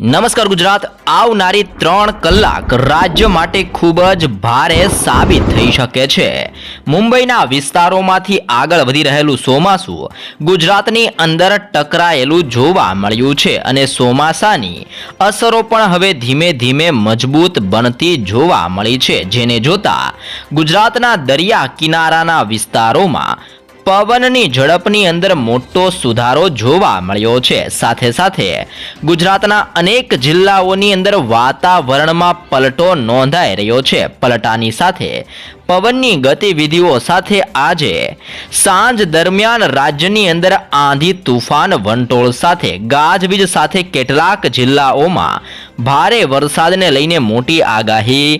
નમસ્કાર ગુજરાત. આવનારી ત્રણ કલાક રાજ્ય માટે ખૂબ જ ભારે સાબિત થઈ શકે છે. મુંબઈના વિસ્તારોમાંથી આગળ વધી રહેલું ચોમાસું ગુજરાતની અંદર ટકરાયેલું જોવા મળ્યું છે અને ચોમાસાની અસરો પણ હવે ધીમે ધીમે મજબૂત બનતી જોવા મળી છે. જેને જોતા ગુજરાતના દરિયા કિનારાના વિસ્તારોમાં પવનની ઝડપની અંદર મોટો સુધારો જોવા મળ્યો છે. સાથે સાથે ગુજરાતના અનેક જિલ્લાઓની અંદર વાતાવરણમાં પલટો નોંધાઈ રહ્યો છે. પલટાની સાથે પવનની ગતિવિધિઓ સાથે આજે સાંજ દરમિયાન રાજ્યની અંદર આંધી તુફાન વંટોળ સાથે ગાજવીજ સાથે કેટલાક જિલ્લાઓમાં ભારે વરસાદને લઈને મોટી આગાહી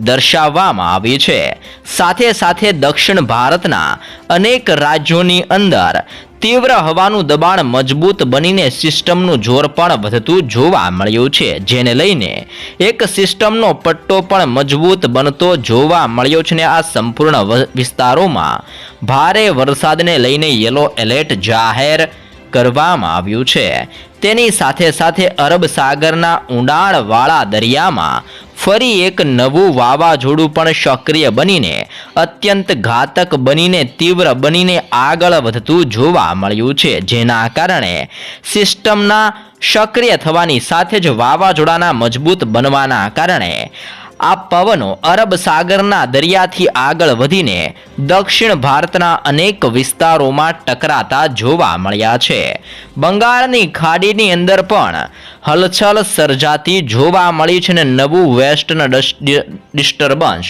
દર્શાવવામાં આવી છે. સાથે સાથે દક્ષિણ ભારતના અનેક રાજ્યોની અંદર તીવ્ર હવાનું દબાણ મજબૂત બનીને સિસ્ટમનું જોર પણ વધતું જોવા મળ્યું છે. જેને લઈને એક સિસ્ટમનો પટ્ટો પણ મજબૂત બનતો જોવા મળ્યો છે ને આ સંપૂર્ણ વિસ્તારોમાં ભારે વરસાદને લઈને યલો એલર્ટ જાહેર કરવામાં આવ્યું છે. તેની સાથે સાથે અરબ સાગરના ઊંડાણવાળા દરિયામાં ફરી એક નવું વાવાઝોડું પણ સક્રિય બનીને, અત્યંત ઘાતક બનીને, તીવ્ર બનીને આગળ વધતું જોવા મળ્યું છે, જેના કારણે સિસ્ટમના સક્રિય થવાની સાથે જ વાવાઝોડાના મજબૂત બનવાના કારણે આ પવનો અરબ સાગરના દરિયાથી આગળ વધીને દક્ષિણ ભારતના અનેક વિસ્તારોમાં ટકરાતા જોવા મળ્યા છે. બંગાળની ખાડીની અંદર પણ હલચલ સર્જાતી જોવા મળી છે ને નવું વેસ્ટર્ન ડિસ્ટર્બન્સ.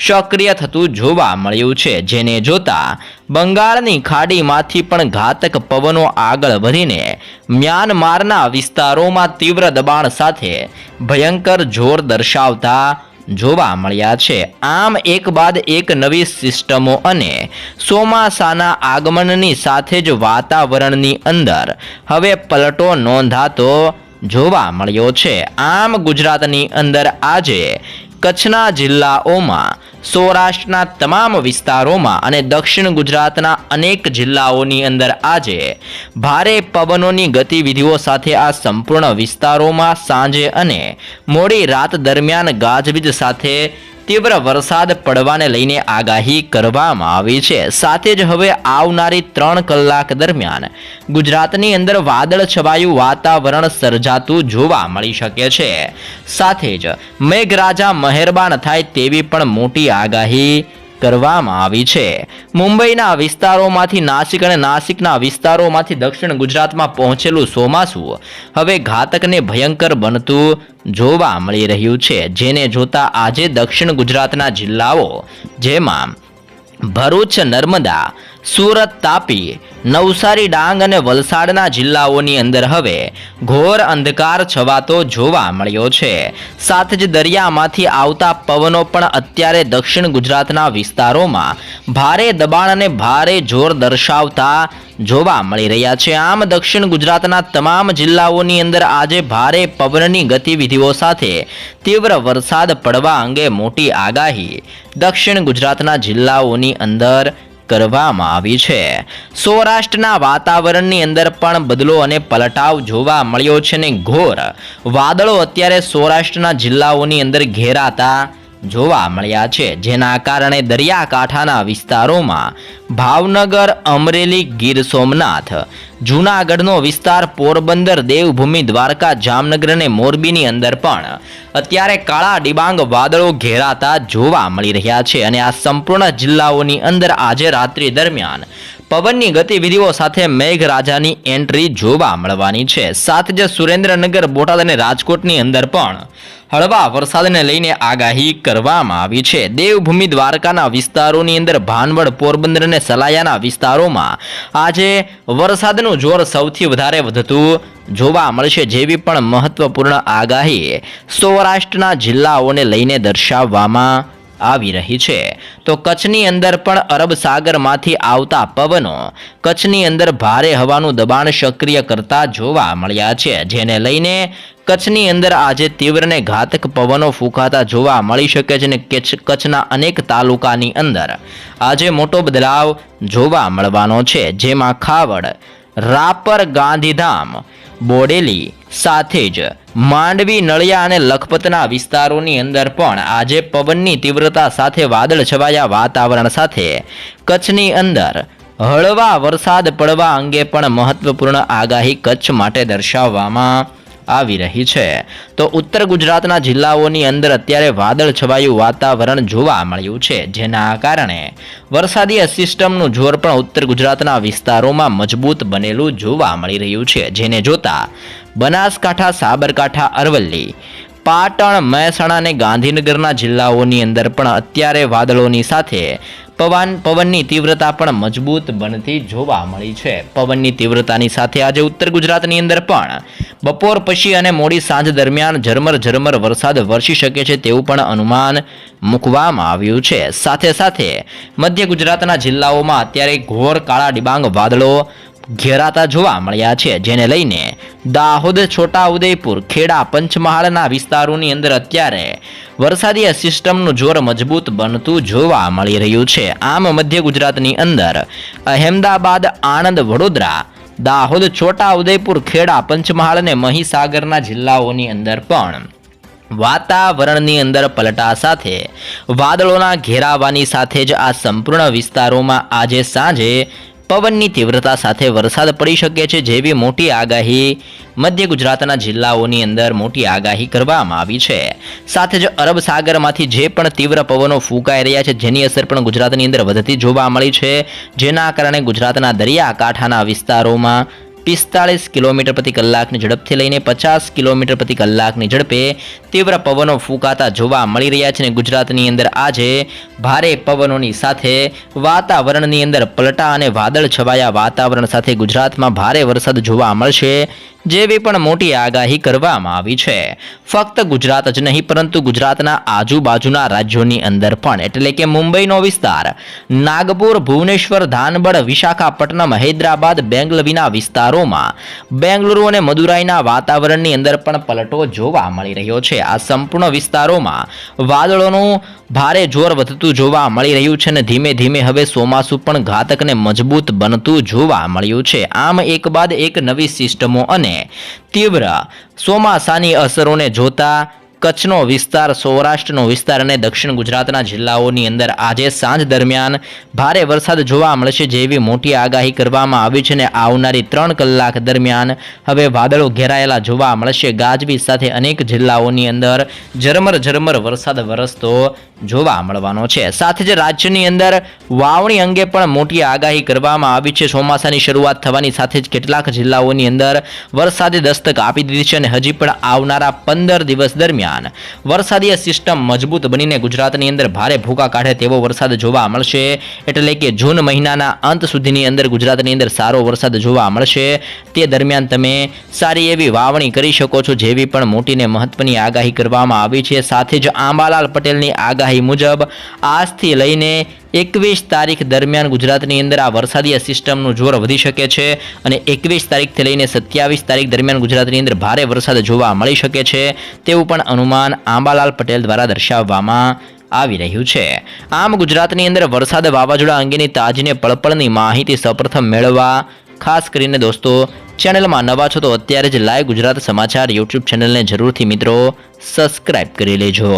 સક્રિય થતું જોવા મળ્યું છે, જેને જોતા બંગાળની ખાડીમાંથી પણ ઘાતક પવનો આગળ વધીને મ્યાનમારના વિસ્તારોમાં તીવ્ર દબાણ સાથે ભયંકર જોર દર્શાવતા જોવા મળ્યા છે. આમ, એક બાદ એક નવી સિસ્ટમો અને ચોમાસાના આગમનની સાથે જ વાતાવરણની અંદર હવે પલટો નોંધાતો જોવા મળ્યો છે. આમ ગુજરાતની અંદર આજે કચ્છના જિલ્લાઓમાં, સૌરાષ્ટ્રના તમામ વિસ્તારોમાં અને દક્ષિણ ગુજરાતના અનેક જિલ્લાઓની અંદર આજે ભારે પવનોની ગતિવિધિઓ સાથે આ સંપૂર્ણ વિસ્તારોમાં સાંજે અને મોડી રાત દરમિયાન ગાજવીજ સાથે તીવ્ર વરસાદ પડવાને લઈને આગાહી કરવામાં આવી છે. સાથે જ હવે આવનારી ત્રણ કલાક દરમિયાન ગુજરાતની અંદર વાદળ છવાયું વાતાવરણ સર્જાતું જોવા મળી શકે છે. સાથે જ મેઘરાજા મહેરબાન થાય તેવી પણ મોટી આગાહી કરવામાં આવી છે. મુંબઈના વિસ્તારોમાંથી નાસિક અને નાસિકના વિસ્તારોમાંથી દક્ષિણ ગુજરાતમાં પહોંચેલું ચોમાસું હવે ઘાતકને ભયંકર બનતું જોવા મળી રહ્યું છે. જેને જોતા આજે દક્ષિણ ગુજરાતના જિલ્લાઓ, જેમાં ભરૂચ, નર્મદા સુરત તાપી, નવસારી ડાંગ અને વલસાડના જિલ્લાઓની અંદર હવે ઘોર અંધકાર છવાતો જોવા મળ્યો છે. સાથે જ દરિયામાંથી આવતા પવનો પણ અત્યારે દક્ષિણ ગુજરાતના વિસ્તારોમાં ભારે દબાણ અને ભારે જોર દર્શાવતા જોવા મળી રહ્યા છે. આમ દક્ષિણ ગુજરાતના તમામ જિલ્લાઓની અંદર આજે ભારે પવનની ગતિવિધિઓ સાથે તીવ્ર વરસાદ પડવા અંગે મોટી આગાહી દક્ષિણ ગુજરાતના જિલ્લાઓની અંદર કરવામાં આવી છે. સૌરાષ્ટ્રના વાતાવરણની અંદર પણ બદલો અને પલટાવ જોવા મળ્યો છે ને ઘોર. વાદળો અત્યારે સૌરાષ્ટ્રના જિલ્લાઓની અંદર ઘેરાતા જોવા મળ્યા છે, જેના કારણે દરિયાકાંઠાના વિસ્તારોમાં ભાવનગર, અમરેલી, ગીર સોમનાથ, જૂનાગઢનો વિસ્તાર, પોરબંદર, દેવભૂમિ, દ્વારકા, જામનગર અને મોરબીની અંદર પણ અત્યારે કાળા ડિબાંગ વાદળો ઘેરાતા જોવા મળી રહ્યા છે અને આ સંપૂર્ણ જિલ્લાઓની અંદર આજે રાત્રિ દરમિયાન પવનની ગતિવિધિઓ સાથે મેઘરાજાની એન્ટ્રી જોવા મળવાની છે. સાથે જ સુરેન્દ્રનગર બોટાદ અને રાજકોટની અંદર પણ હળવા વરસાદને લઈને આગાહી કરવામાં આવી છે. દેવભૂમિ દ્વારકાના વિસ્તારોની અંદર ભાનવડ, પોરબંદર અને સલાયાના વિસ્તારોમાં આજે વરસાદનું જોર સૌથી વધારે વધતું જોવા મળશે જેવી પણ મહત્વપૂર્ણ આગાહી સૌરાષ્ટ્રના જિલ્લાઓને લઈને દર્શાવવામાં આવી રહી છે. તો કચ્છની અંદર પણ અરબ સાગરમાંથી આવતા પવનો કચ્છની અંદર ભારે હવાનું દબાણ સક્રિય કરતા જોવા મળ્યા છે. જેને લઈને કચ્છની અંદર આજે તીવ્રને ઘાતક પવનો ફૂંકાતા જોવા મળી શકે છે અને કચ્છ- કચ્છના અનેક તાલુકાની અંદર આજે મોટો બદલાવ જોવા મળવાનો છે. જેમાં ખાવડ, રાપર, ગાંધીધામ બોડેલી સાથે જ માંડવી, નળિયા અને લખપતના વિસ્તારોની અંદર પણ આજે પવનની તીવ્રતા સાથે વાદળ છવાયા વાતાવરણ સાથે. કચ્છની અંદર હળવા વરસાદ પડવા અંગે પણ મહત્વપૂર્ણ આગાહી કચ્છ માટે દર્શાવવામાં આવી રહી છે. તો ઉત્તર ગુજરાતના જિલ્લાઓની અંદર અત્યારે વાદળ છવાયું વાતાવરણ જોવા મળ્યું છે. જેના કારણે વરસાદી સિસ્ટમનું જોર પણ ઉત્તર ગુજરાતના વિસ્તારોમાં મજબૂત બનેલું જોવા મળી રહ્યું છે. જેને જોતા બનાસકાંઠા, સાબરકાંઠા, અરવલ્લી, પાટણ, મહેસાણા અને ગાંધીનગરના જિલ્લાઓની અંદર પણ અત્યારે વાદળોની સાથે પવન, પવનની તીવ્રતા પણ મજબૂત બનતી જોવા મળી છે. પવનની તીવ્રતાની સાથે આજે ઉત્તર ગુજરાતની અંદર પણ બપોર પછી અને મોડી સાંજ દરમિયાન ઝરમર ઝરમર વરસાદ વરસી શકે છે તેવું પણ અનુમાન મૂકવામાં આવ્યું છે. સાથે સાથે મધ્ય ગુજરાતના જિલ્લાઓમાં અત્યારે ઘોર કાળા ડિબાંગ વાદળો ઘેરાતા જોવા મળ્યા છે, જેને લઈને દાહોદ છોટા ઉદયપુર ખેડા પંચમહાલના વિસ્તારોની અંદર અત્યારે વરસાદી સિસ્ટમનું જોર મજબૂત બનતું જોવા મળી રહ્યું છે. આમ મધ્ય ગુજરાતની અંદર અહેમદાબાદ, આણંદ, વડોદરા, દાહોદ છોટા ઉદયપુર ખેડા પંચમહાલ અને મહીસાગરના જિલ્લાઓની અંદર પણ વાતાવરણની અંદર પલટા સાથે વાદળોના ઘેરાવાની સાથે જ આ સંપૂર્ણ વિસ્તારોમાં આજે સાંજે પવનની તીવ્રતા સાથે વરસાદ પડી શકે છે, જેવી મોટી આગાહી મધ્ય ગુજરાતના જિલ્લાઓની અંદર મોટી આગાહી કરવામાં આવી છે. સાથે જ અરબ સાગરમાંથી જે પણ તીવ્ર પવનો ફૂંકાઈ રહ્યા છે, જેની અસર પણ ગુજરાતની અંદર વધતી જોવા મળી છે. જેના કારણે ગુજરાતના દરિયાકાંઠાના વિસ્તારોમાં પિસ્તાળીસ કિલોમીટર પ્રતિ કલાકની ઝડપથી લઈને પચાસ કિલોમીટર પ્રતિ કલાકની ઝડપે તીવ્ર પવનો ફૂંકાતા જોવા મળી રહ્યા છે અને ગુજરાતની અંદર આજે ભારે પવનોની સાથે વાતાવરણની અંદર પલટા અને વાદળ છવાયા વાતાવરણ સાથે ગુજરાતમાં ભારે વરસાદ જોવા મળશે, જેવી પણ મોટી આગાહી કરવામાં આવી છે. ફક્ત ગુજરાત જ નહીં, પરંતુ ગુજરાતના આજુબાજુના રાજ્યોની અંદર પણ, એટલે કે મુંબઈનો વિસ્તાર, નાગપુર, ભુવનેશ્વર ધાનબડ વિશાખાપટ્ટનમ, હૈદરાબાદ, બેંગલવીના વિસ્તારોમાં બેંગલુરુ અને મદુરાઈના વાતાવરણની અંદર પણ પલટો જોવા મળી રહ્યો છે. આ સંપૂર્ણ વિસ્તારોમાં વાદળોનું ભારે જોર વધતું જોવા મળી રહ્યું છે અને ધીમે ધીમે હવે ચોમાસું પણ ઘાતક અને મજબૂત બનતું જોવા મળ્યું છે. આમ એક બાદ એક નવી સિસ્ટમો અને તીવ્ર ચોમાસાની અસરોને જોતા કચ્છનો વિસ્તાર, સૌરાષ્ટ્રનો વિસ્તાર અને દક્ષિણ ગુજરાતના જિલ્લાઓની અંદર આજે સાંજ દરમિયાન ભારે વરસાદ જોવા મળશે જેવી મોટી આગાહી કરવામાં આવી છે અને આવનારી ત્રણ કલાક દરમિયાન હવે વાદળો ઘેરાયેલા જોવા મળશે. ગાજવીજ સાથે અનેક જિલ્લાઓની અંદર ઝરમર ઝરમર વરસાદ વરસતો જોવા મળવાનો છે. સાથે જ રાજ્યની અંદર વાવણી અંગે પણ મોટી આગાહી કરવામાં આવી છે. ચોમાસાની શરૂઆત થવાની સાથે જ કેટલાક જિલ્લાઓની અંદર વરસાદે દસ્તક આપી દીધી છે અને હજી પણ આવનારા પંદર દિવસ દરમિયાન વરસાદી. સિસ્ટમ મજબૂત બનીને ગુજરાતની અંદર ભારે ભૂકા કાઢે તેવો વરસાદ જોવા મળશે. એટલે કે જૂન મહિનાના અંત સુધીની અંદર ગુજરાતની અંદર સારો વરસાદ જોવા મળશે. તે દરમિયાન તમે સારી એવી વાવણી કરી શકો છો, જેવી પણ મોટીને મહત્વની આગાહી કરવામાં આવી છે. સાથે જ આંબાલાલ પટેલની આગાહી મુજબ આજથી લઈને એકવીસ તારીખ દરમિયાન ગુજરાતની અંદર આ વરસાદી સિસ્ટમનું જોર વધી શકે છે અને એકવીસ તારીખથી લઈને સત્યાવીસ તારીખ દરમિયાન ગુજરાતની અંદર ભારે વરસાદ જોવા મળી શકે છે તેવું પણ અનુમાન આંબાલાલ પટેલ દ્વારા દર્શાવવામાં આવી રહ્યું છે. આમ ગુજરાતની અંદર વરસાદ વાવાઝોડા અંગેની તાજીને પળપળની માહિતી સૌપ્રથમ મેળવવા ખાસ કરીને દોસ્તો ચેનલમાં નવા છો તો અત્યારે જ લાઈવ ગુજરાત સમાચાર યુટ્યુબ ચેનલને જરૂરથી મિત્રો સબસ્ક્રાઇબ કરી લેજો.